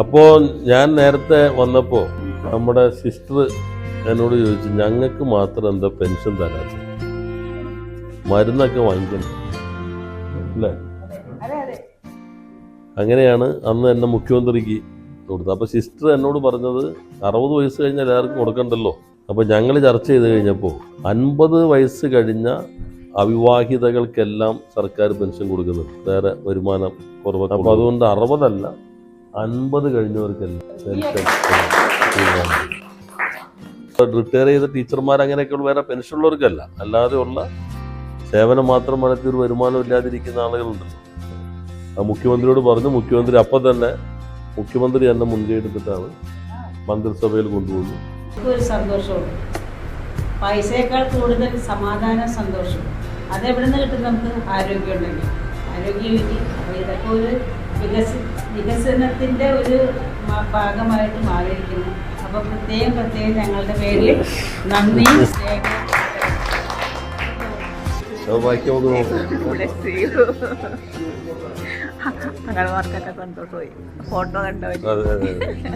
അപ്പോൾ ഞാൻ നേരത്തെ വന്നപ്പോൾ നമ്മുടെ സിസ്റ്റർ എന്നോട് ചോദിച്ചു ഞങ്ങൾക്ക് മാത്രം എന്താ പെൻഷൻ തരാത്ത മരുന്നൊക്കെ വാങ്ങിക്കണം. അല്ലേ? അങ്ങനെയാണ് അന്ന് എന്നെ മുഖ്യമന്ത്രിക്ക് കൊടുത്തത്. അപ്പോൾ സിസ്റ്റർ എന്നോട് പറഞ്ഞത് അറുപത് വയസ്സ് കഴിഞ്ഞാൽ എല്ലാവർക്കും കൊടുക്കണ്ടല്ലോ. അപ്പോൾ ഞങ്ങൾ ചർച്ച ചെയ്ത് കഴിഞ്ഞപ്പോൾ അൻപത് വയസ്സ് കഴിഞ്ഞ അവിവാഹിതകൾക്കെല്ലാം സർക്കാർ പെൻഷൻ കൊടുക്കുന്നുണ്ട്. വേറെ വരുമാനം കുറവ് അപ്പോൾ അതുകൊണ്ട് അറുപതല്ല അൻപത് കഴിഞ്ഞവർക്കെല്ലാം റിട്ടയർ ചെയ്ത ടീച്ചർമാർ അങ്ങനെയൊക്കെയുള്ള വേറെ പെൻഷൻ ഉള്ളവർക്കല്ല അല്ലാതെ ഉള്ള സേവനം മാത്രം നടത്തി ഒരു വരുമാനം ഇല്ലാതിരിക്കുന്ന ആളുകളുണ്ടല്ലോ മുഖ്യമന്ത്രിയോട് പറഞ്ഞു മുഖ്യമന്ത്രി അപ്പം തന്നെ മുഖ്യമന്ത്രി തന്നെ മുൻകൈ എടുത്തിട്ടാണ് മന്ത്രിസഭയിൽ കൊണ്ടുപോകുന്നത്. ഒരു പൈസയേക്കാൾ കൂടുതൽ സമാധാന സന്തോഷം. അതെവിടെ നിന്ന് കിട്ടും നമുക്ക്? ആരോഗ്യം ഉണ്ടെങ്കിൽ ആരോഗ്യം കിട്ടി അപ്പോൾ ഇതൊക്കെ ഒരു വികസ വികസനത്തിന്റെ ഒരു ഭാഗമായിട്ട് മാറിയിരിക്കുന്നു. അപ്പോൾ പ്രത്യേകം പ്രത്യേകം ഞങ്ങളുടെ പേരിൽ നന്ദി സന്തോഷമായി ഫോട്ടോ കണ്ടോ? അതെ അതെ അതെ.